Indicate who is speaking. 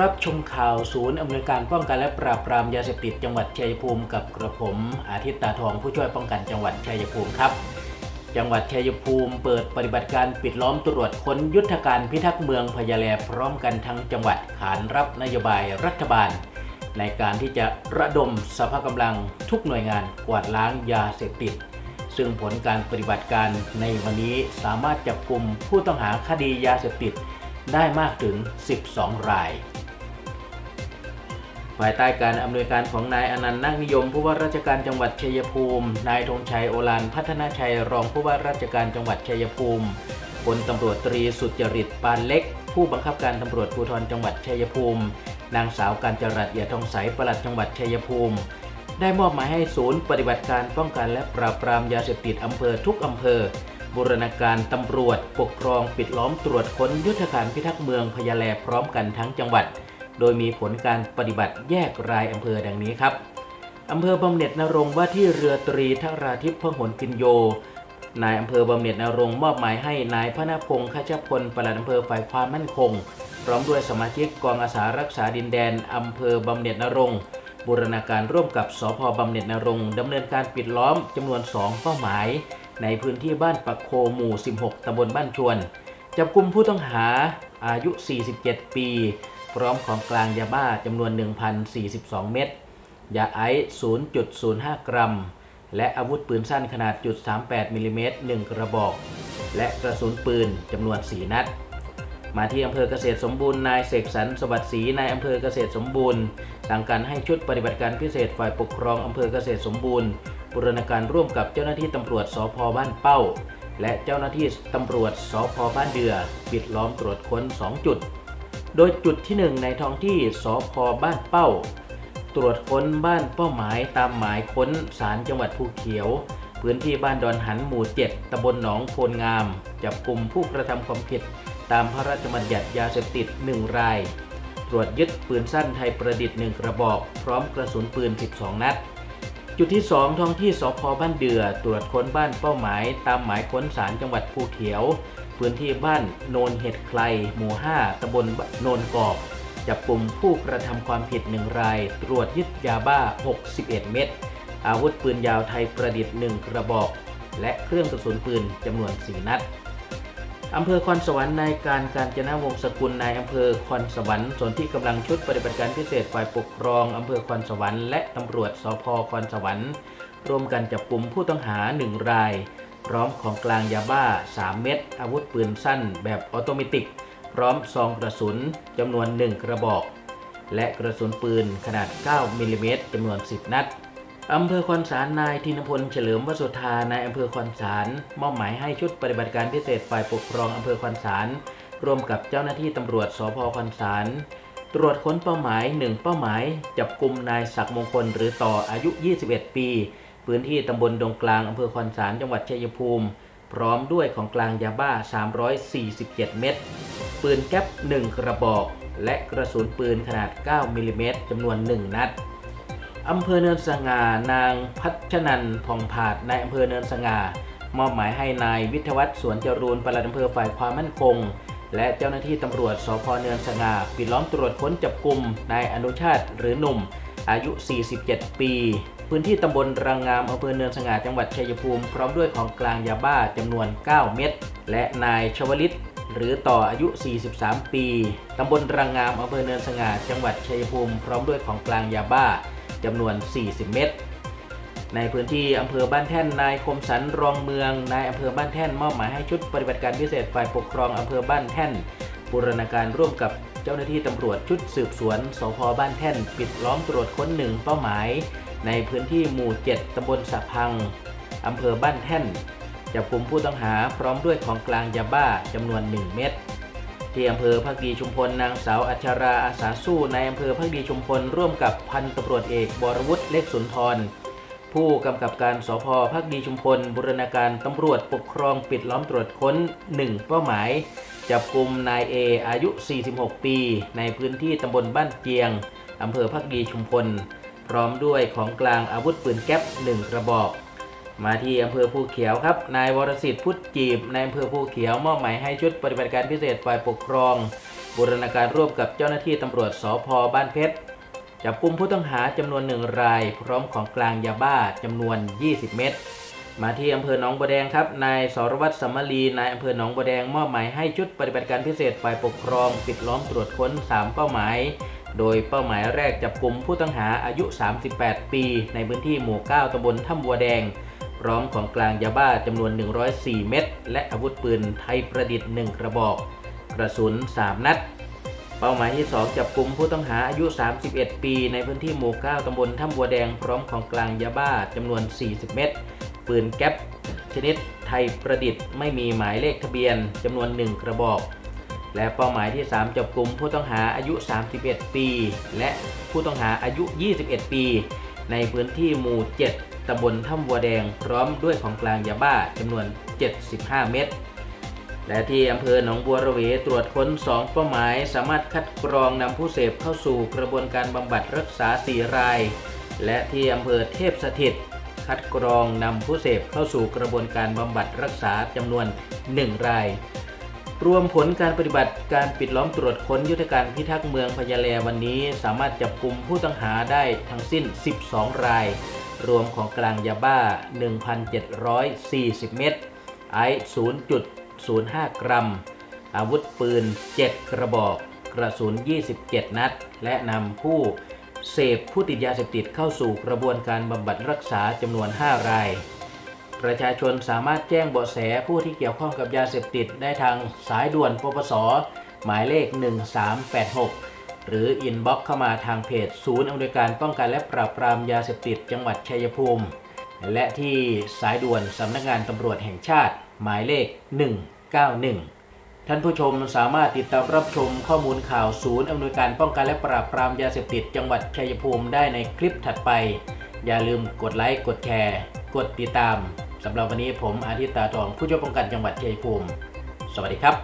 Speaker 1: รับชมข่าวศูนย์อำนวยการป้องกันและปราบปรามยาเสพติดจังหวัดชัยภูมิกับกระผมอาทิตย์ตาทองผู้ช่วยป้องกันจังหวัดชัยภูมิครับ จังหวัดชัยภูมิเปิดปฏิบัติการปิดล้อมตรวจค้นยุทธการพิทักษ์เมืองพญาแลพร้อมกันทั้งจังหวัดขานรับนโยบายรัฐบาล ในการที่จะระดมสภากำลังทุกหน่วยงานกวาดล้างยาเสพติดซึ่งผลการปฏิบัติการในวันนี้สามารถจับกลุ่มผู้ต้องหาคดียาเสพติดได้มากถึง 12 ราย ภายใต้การอำนวยการของนายอนันต์นาคนิยม ผู้ว่าราชการจังหวัดชัยภูมิ นายธงชัยโอฬารพัฒนาชัยรองผู้ว่าราชการจังหวัดชัยภูมิพลตำรวจตรีสุจริตปานเล็ก ผู้บังคับการตำรวจภูธรจังหวัดชัยภูมิ นางสาวการจรัสเอียทองใสปลัดจังหวัดชัยภูมิ ได้มอบหมายให้ศูนย์ปฏิบัติการป้องกันและปราบปรามยาเสพติดอำเภอทุกอำเภอบูรณาการตำรวจ ปกครองปิดล้อมตรวจค้นยุทธการพิทักษ์เมืองพญาแลพร้อมกันทั้งจังหวัด โดยมีผลการปฏิบัติแยกรายอำเภอดังนี้ครับอำเภอบำเหน็จนรงว่าที่เรือตรีทราทิพย์พหลกินโย นายอำเภอบำเหน็จนรงมอบหมายให้นายพระนพงษ์ขจพลปลัดอำเภอฝ่ายความมั่นคง พร้อมด้วยสมาชิกกองอาสารักษาดินแดนอำเภอบำเหน็จนรงบูรณาการร่วมกับสพบำเหน็จนรงดำเนินการปิดล้อมจำนวน 2 เป้าหมาย ในพื้นที่บ้านปักโคหมู่ 16ตำบลบ้านชวน จับกลุ่มผู้ต้องหาอายุ 47 ปี พร้อมของกลางยาบ้าจำนวน 1,042 เม็ด ยาไอซ์0.05 กรัม และอาวุธปืนสั้นขนาดจุด38มิลลิเมตร1กระบอก และกระสุนปืนจำนวน 4 นัด มาที่อำเภอเกษตรสมบูรณ์ นายเสกสรรสวัสดิ์ศรีนายอำเภอเกษตรสมบูรณ์สั่งการให้ชุดปฏิบัติการพิเศษฝ่ายปกครองอำเภอเกษตรสมบูรณ์บูรณาการร่วมกับเจ้าหน้าที่ตำรวจสพบ้านเป้า และเจ้าหน้าที่ตำรวจสพบ้านเดือปิดล้อมตรวจค้น 2 จุด โดยจุดที่ 1 ในท้องที่สพบ้านเป้า ตรวจค้นบ้านเป้าหมายตามหมายค้นศาลจังหวัดภูเขียว พื้นที่บ้านดอนหันหมู่ 7ตำบลหนองโพนงาม จับกลุ่มผู้กระทำความผิด ตามพระราชบัญญัติยาเสพติด 1 ราย ตรวจยึดปืนสั้นไทยประดิษฐ์ 1 กระบอก พร้อมกระสุนปืน 12 นัดจุดที่ 2 ท้องที่สพบ้านเดือ ตรวจค้นบ้านเป้าหมาย ตามหมายค้นศาลจังหวัดภูเขียว พื้นที่บ้านโนนเห็ดใครหมู่ 5ตำบลโนนกอกจับกลุ่มผู้กระทำความผิด1ราย ตรวจยึดยาบ้า 61 เม็ด อาวุธปืนยาวไทยประดิษฐ์1กระบอก และเครื่องกระสุนปืนจำนวน 4 นัดอำเภอคอนสวรรค์นายการการจนาวงศ์สกุลนายอำเภอคอนสวรรค์ส่วนที่กำลังชุดปฏิบัติการพิเศษฝ่ายปกครองอำเภอคอนสวรรค์และตำรวจสพคอนสวรรค์ร่วมกันจับกลุ่มผู้ต้องหา1ราย พร้อมของกลางยาบ้า 3 เม็ดอาวุธปืนสั้นแบบออโตเมติก พร้อมซองกระสุนจำนวน 1 กระบอก และกระสุนปืนขนาด 9มิลลิเมตรจำนวน 10 นัดอำเภอคอนสารนายธินพลเฉลิมวสุธานายอำเภอคอนสารมอบหมายให้ชุดปฏิบัติการพิเศษฝ่ายปกครองอำเภอคอนสารร่วมกับเจ้าหน้าที่ตำรวจสพคอนสารตรวจค้นเป้าหมาย 1 เป้าหมาย จับกลุ่มนายศักดิ์มงคลหรือต่ออายุ 21 ปี พื้นที่ตำบลดงกลางอำเภอคอนสารจังหวัดชัยภูมิ พร้อมด้วยของกลางยาบ้า 347 เม็ดปืนแก๊ป1 กระบอก และกระสุนปืนขนาด 9 มิลลิเมตรจำนวน 1 นัดอำเภอเนินสง่านางพัชนันพองผาดในายอำเภอเนินสง่ามอบหมายให้นายวิทยวัฒน์สวนจรูนปลัดอำเภอฝ่ายความมั่นคง และเจ้าหน้าที่ตำรวจสพเนินสง่าปิดล้อมตรวจค้นจับกลุ่มนายอนุชาติหรือหนุ่ม อายุ 47 ปี พื้นที่ตำบลรังงามอำเภอเนินสง่าจังหวัดชัยภูมิ พร้อมด้วยของกลางยาบ้าจำนวน 9 เม็ดและนายชวลิตหรือต่ออายุ 43 ปีตำบลรังงามอำเภอเนินสง่าจังหวัดชัยภูมิ พร้อมด้วยของกลางยาบ้าจำนวน 40 เม็ดในพื้นที่อำเภอบ้านแท่นนายคมสันรองเมืองนายอำเภอบ้านแท่นมอบหมายให้ชุดปฏิบัติการพิเศษฝ่ายปกครองอำเภอบ้านแท่นบูรณาการร่วมกับเจ้าหน้าที่ตำรวจชุดสืบสวนสพบ้านแท่น ปิดล้อมตรวจค้นหนึ่งเป้าหมาย ในพื้นที่หมู่ 7ตำบลสะพัง อำเภอบ้านแท่น จับกลุ่มผู้ต้องหาพร้อมด้วยของกลางยาบ้าจำนวน 1 เม็ด ที่อำเภอพักดีชุมพลนางสาวอัชราอาสาสู้ในอำเภอพักดีชุมพลร่วมกับพันตำรวจเอกบรวุฒิเล็กสุนทร ผู้กำกับการสพพักดีชุมพลบูรณาการตำรวจปกครองปิดล้อมตรวจค้น 1 เป้าหมาย จับกลุ่มนายเออายุ 46 ปี ในพื้นที่ตำบลบ้านเจียงอำเภอพักดีชุมพล พร้อมด้วยของกลางอาวุธปืนแก๊ป1กระบอก มาที่อำเภอภูเขียวครับนายวรสิทธิ์พุทธจีบในอำเภอภูเขียวมอบหมายให้ชุดปฏิบัติการพิเศษฝ่ายปกครอง บูรณาการร่วมกับเจ้าหน้าที่ตำรวจสพบ้านเพชรจับกลุ่มผู้ต้องหาจำนวนหนึ่งราย พร้อมของกลางยาบ้าจำนวน 20 เม็ดมาที่อำเภอหนองบัวแดงครับ นายสรวัตรสมมาลีนายอำเภอหนองบัวแดงมอบหมายให้ชุดปฏิบัติการพิเศษฝ่ายปกครอง ปิดล้อมตรวจค้น 3 เป้าหมาย โดยเป้าหมายแรกจับกลุ่มผู้ต้องหาอายุ 38 ปี ในพื้นที่หมู่ 9ตำบลถ้ำบัวแดง พร้อมของกลางยาบ้าจำนวน 104 เม็ด และอาวุธปืนไทยประดิษฐ์ 1 กระบอก กระสุน 3 นัด เป้าหมายที่ 2 จับกลุ่มผู้ต้องหาอายุ 31 ปี ในพื้นที่หมู่ 9ตำบลถ้ำบัวแดง พร้อมของกลางยาบ้าจำนวน 40 เม็ด ปืนแก๊ปชนิดไทยประดิษฐ์ไม่มีหมายเลขทะเบียนจำนวน 1 กระบอก และเป้าหมายที่ 3 จับกลุ่มผู้ต้องหาอายุ 31 ปี และผู้ต้องหาอายุ 21 ปี ในพื้นที่หมู่ 7ตำบลถ้ำบัวแดง พร้อมด้วยของกลางยาบ้าจำนวน 75 เม็ดและที่อำเภอหนองบัวระเวตรวจค้น 2 เป้าหมาย สามารถคัดกรองนำผู้เสพเข้าสู่กระบวนการบำบัดรักษา 4 ราย และที่อำเภอเทพสถิต คัดกรองนำผู้เสพเข้าสู่กระบวนการบำบัดรักษาจำนวน 1 ราย รวมผลการปฏิบัติการปิดล้อมตรวจค้นยุทธการพิทักษ์เมืองพญาแลวันนี้ สามารถจับกลุ่มผู้ต้องหาได้ทั้งสิ้น 12 ราย รวมของกลางยาบ้า 1,740 เม็ดไอซ์0.05 กรัม อาวุธปืน 7 กระบอก กระสุน 27 นัด และนำผู้เสพผู้ติดยาเสพติดเข้าสู่กระบวนการบำบัดรักษาจำนวน 5 ราย ประชาชนสามารถแจ้งเบาะแสผู้ที่เกี่ยวข้องกับยาเสพติดได้ทางสายด่วนปปส หมายเลข 1386 หรืออินบ็อกเข้ามาทางเพจศูนย์อำนวยการป้องกันและปราบปรามยาเสพติดจังหวัดชัยภูมิ และที่สายด่วนสำนักงานตำรวจแห่งชาติ หมายเลข 191ท่านผู้ชมสามารถติดตามรับชมข้อมูลข่าวศูนย์อำนวยการป้องกันและปราบปรามยาเสพติดจังหวัดชัยภูมิได้ในคลิปถัดไป อย่าลืมกดไลค์ กดแชร์ กดติดตาม สำหรับวันนี้ผมอาทิตย์ตาทองผู้ช่วยป้องกันจังหวัดชัยภูมิ สวัสดีครับ